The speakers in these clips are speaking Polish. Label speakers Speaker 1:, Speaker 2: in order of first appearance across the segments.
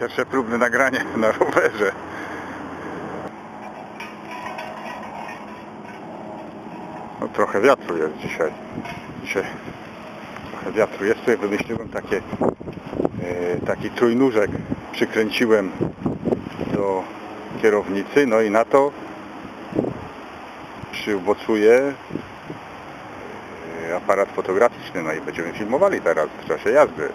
Speaker 1: Pierwsze próbne nagranie na rowerze. No trochę wiatru jest dzisiaj. Dzisiaj trochę wiatru jest. Tutaj wymyśliłem takie, e, taki trójnóżek. Przykręciłem do kierownicy. No i na to przybocuję e, aparat fotograficzny. No i będziemy filmowali teraz w czasie jazdy.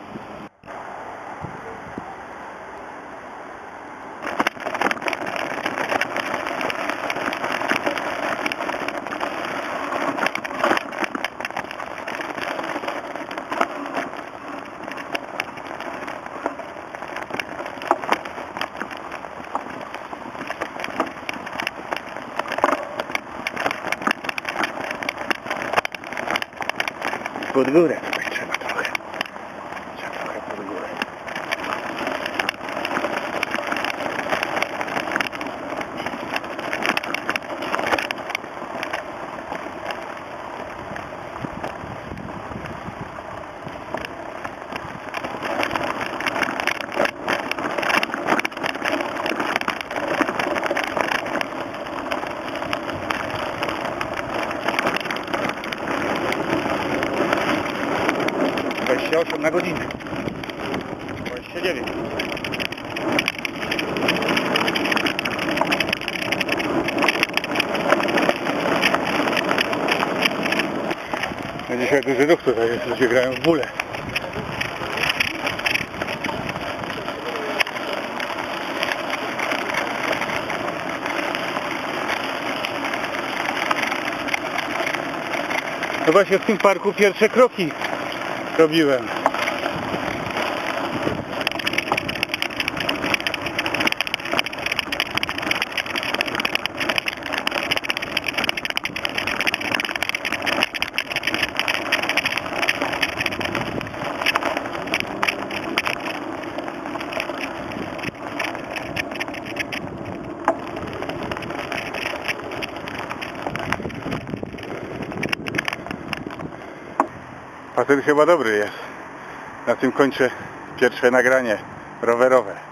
Speaker 1: Godgoda. 28 na godzinę. 29. No dzisiaj duży ruch tutaj jest, ludzie grają w bóle. To właśnie w tym parku pierwsze kroki robiłem. A ten chyba dobry jest. Na tym kończę pierwsze nagranie rowerowe.